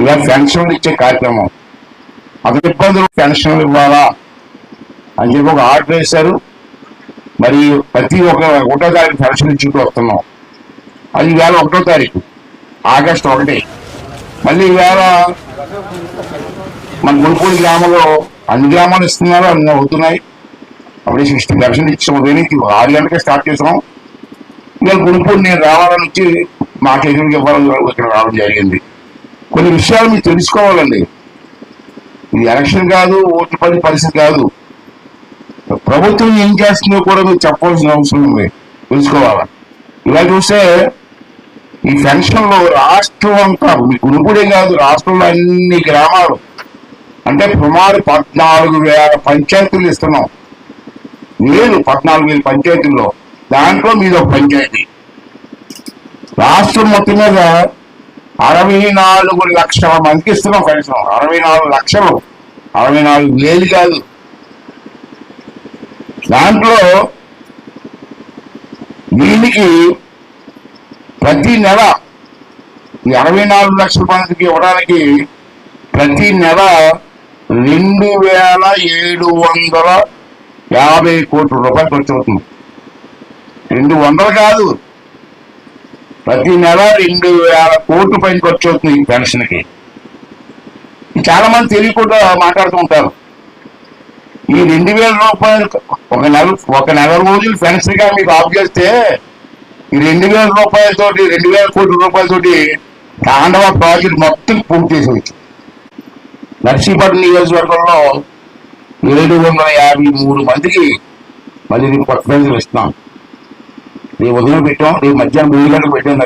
ఇలా పెన్షన్లు ఇచ్చే కార్యక్రమం. అతని ఇబ్బందులు పెన్షన్లు ఇవ్వాలా అని చెప్పి ఒక ఆర్డర్ వేశారు. మరి ప్రతి ఒక్క ఒకటో తారీఖు పెన్షన్ ఇచ్చుకుంటూ వస్తున్నాం. అది ఈవేళ ఒకటో తారీఖు ఆగస్ట్ ఒకటి. మళ్ళీ ఈవేళ మన గుంటూరు గ్రామంలో అన్ని గ్రామాలు ఇస్తున్నారు అన్ని అవుతున్నాయి. అప్పుడే సిక్స్టీ పర్సెంట్ ఇచ్చాము ఉదయం ఆరు గంటలకే స్టార్ట్ చేసాం ఇవాళ గుంటూరు నేను రావాలని వచ్చి మాకు ఎదురుగా ఇవ్వాలని ఇక్కడ రావడం జరిగింది. కొన్ని విషయాలు మీరు తెలుసుకోవాలండి. ఇది ఎలక్షన్ కాదు ఓటు పది పరిస్థితి కాదు. ప్రభుత్వం ఏం చేస్తుందో కూడా మీరు చెప్పాల్సిన అవసరం ఉంది. తెలుసుకోవాలి? ఇలా చూస్తే ఈ పెన్షన్లో రాష్ట్రం అంతా మీ గుణపుడే కాదు రాష్ట్రంలో అన్ని గ్రామాలు. అంటే సుమారు పద్నాలుగు వేల పంచాయతీలు ఇస్తున్నాం. లేదు పద్నాలుగు వేల పంచాయతీల్లో దాంట్లో మీద ఒక పంచాయతీ. రాష్ట్రం మొత్తం మీద అరవై నాలుగు లక్షల మందికి ఇస్తున్నాం కనీసం అరవై నాలుగు లక్షలు. అరవై నాలుగు వేలు కాదు. దాంట్లో దీనికి ప్రతి నెల ఈ అరవై నాలుగు లక్షల మందికి ఇవ్వడానికి ప్రతి నెల రెండు వేల ఏడు వందల యాభై కోట్ల రూపాయలు ఖర్చు అవుతుంది. రెండు వందలు కాదు. ప్రతి నెల రెండు వేల కోట్ల పైన ఖర్చు అవుతుంది ఈ పెన్షన్కి. చాలా మంది తెలియకుండా మాట్లాడుతూ ఉంటారు. ఈ రెండు వేల రూపాయలు ఒక నెల ఒక నెల రోజులు పెన్షన్గా మీకు ఆఫ్ చేస్తే ఈ రెండు వేల రూపాయలతోటి రెండు వేల కోట్ల రూపాయలతోటి తాండవ ప్రాజెక్ట్ మొత్తం పూర్తి చేసేవచ్చు నర్సీపట్నం నియోజకవర్గంలో ఏడు వందల యాభై మూడు మందికి మళ్ళీ నేను కొత్త పెన్షన్ ఇస్తున్నాం. నీ ఉదయం పెట్టాం నీ మధ్యాహ్నం మూడు గంటలకు పెట్టాం